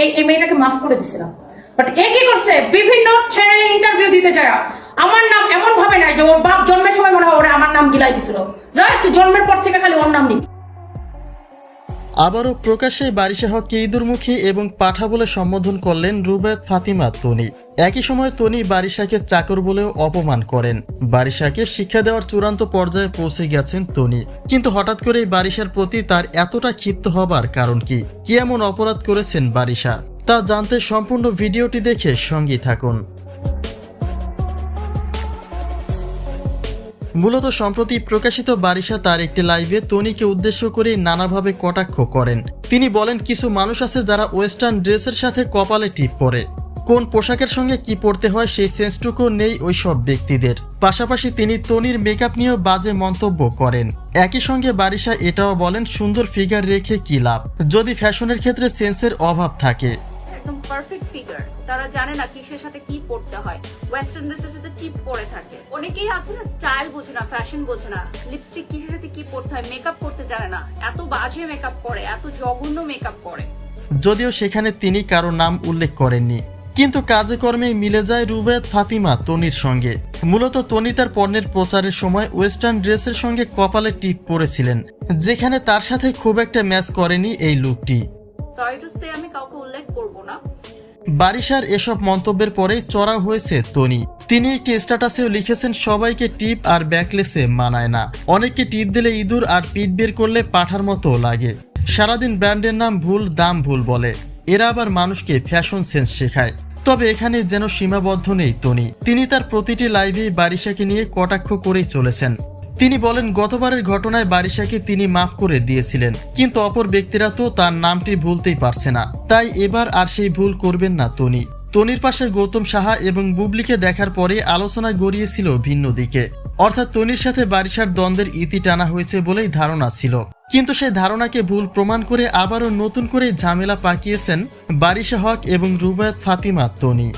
এই মেয়েটাকে মাফ করে দিছিলাম। বাট এ কি করছে? বিভিন্ন ইন্টারভিউ দিতে আমার নাম এমন ভাবে নাই যে ওর বাপ জন্মের সময় মনে হয় আমার নাম গিলাই দিছিল। যা জন্মের পর থেকে খালি ওর নাম নিবি। আবারও প্রকাশ্যে বারিশা হককে ইঁদুরমুখী এবং পাঠা বলে সম্বোধন করলেন রুবেদ ফাতিমা তনি। একই সময় তনি বারিশাকে চাকর বলেও অপমান করেন। বারিশাকে শিক্ষা দেওয়ার চূড়ান্ত পর্যায়ে পৌঁছে গেছেন তনি। কিন্তু হঠাৎ করেই বারিশার প্রতি তার এতটা ক্ষিপ্ত হবার কারণ কি? কি এমন অপরাধ করেছেন বারিশা? তা জানতে সম্পূর্ণ ভিডিওটি দেখে সঙ্গী থাকুন। মূলত সম্প্রতি প্রকাশিত বারিশা তার একটি লাইভে তনিকে উদ্দেশ্য করে নানাভাবে কটাক্ষ করেন। তিনি বলেন, কিছু মানুষ আছে যারা ওয়েস্টার্ন ড্রেসের সাথে কপালে টিপ পরে। কোন পোশাকের সঙ্গে কি পড়তে হয় সেই সেন্সটুকু নেই ওই সব ব্যক্তিদের। পাশাপাশি তিনি তনির মেকআপ নিয়েও বাজে মন্তব্য করেন। একই সঙ্গে বারিশা এটাও বলেন, সুন্দর ফিগার রেখে কি লাভ? যদি ফ্যাশনের ক্ষেত্রে সেন্সের অভাব থাকে। একদম পারফেক্ট ফিগার তারা জানে না কিসের সাথে কি পড়তে হয়। ওয়েস্টার্ন ড্রেসের সাথে টিপ পরে থাকে। অনেকেই আছে না স্টাইল বোঝে না ফ্যাশন বোঝে না। লিপস্টিক কিসের সাথে কি পড়তে হয় মেকআপ করতে জানে না। এত বাজে মেকআপ করে এত জঘন্য মেকআপ করে। যদিও সেখানে তিনি কারও নাম উল্লেখ করেননি। কিন্তু কাজে কর্মে মিলে যায় রুবেদ ফাতিমা তনির সঙ্গে। মূলত তনি তার পণ্যের প্রচারের সময় ওয়েস্টার্ন ড্রেসের সঙ্গে কপালে টিপ পরেছিলেন যেখানে তার সাথে খুব একটা ম্যাচ করেনি এই লুকটি সরি টু সে আমি কাউকে উল্লেখ করব না। বারিশার এসব মন্তব্যের পরেই চড়া হয়েছে তনি তিনি একটি স্ট্যাটাসেও লিখেছেন, সবাইকে টিপ আর ব্যাকলেসে মানায় না। অনেককে টিপ দিলে ইঁদুর আর পিঠ বের করলে পাঠার মতো লাগে। সারাদিন ব্র্যান্ডের নাম ভুল, দাম ভুল বলে। এরা আবার মানুষকে ফ্যাশন সেন্স শেখায়। তবে এখানে যেন সীমাবদ্ধ নেই তনি তিনি তার প্রতিটি লাইভেই বারিশাকে নিয়ে কটাক্ষ করেই চলেছেন। তিনি বলেন, গতবারের ঘটনায় বারিশাকে তিনি মাফ করে দিয়েছিলেন, কিন্তু অপর ব্যক্তিরা তো তার নামটি ভুলতেই পারছে না। তাই এবার আর সেই ভুল করবেন না তনি। তনির পাশে গৌতম সাহা এবং বুবলিকে দেখার পরে আলোচনা গড়িয়েছিল ভিন্ন দিকে। অর্থাৎ তনির সাথে বারিশার দ্বন্দ্বের ইতি টানা হয়েছে বলেই ধারণা ছিল। কিন্তু সেই ধারণাকে ভুল প্রমাণ করে আবারও নতুন করে ঝামেলা পাকিয়েছেন বারিশা হক এবং রুবায়ত ফাতিমা তনি।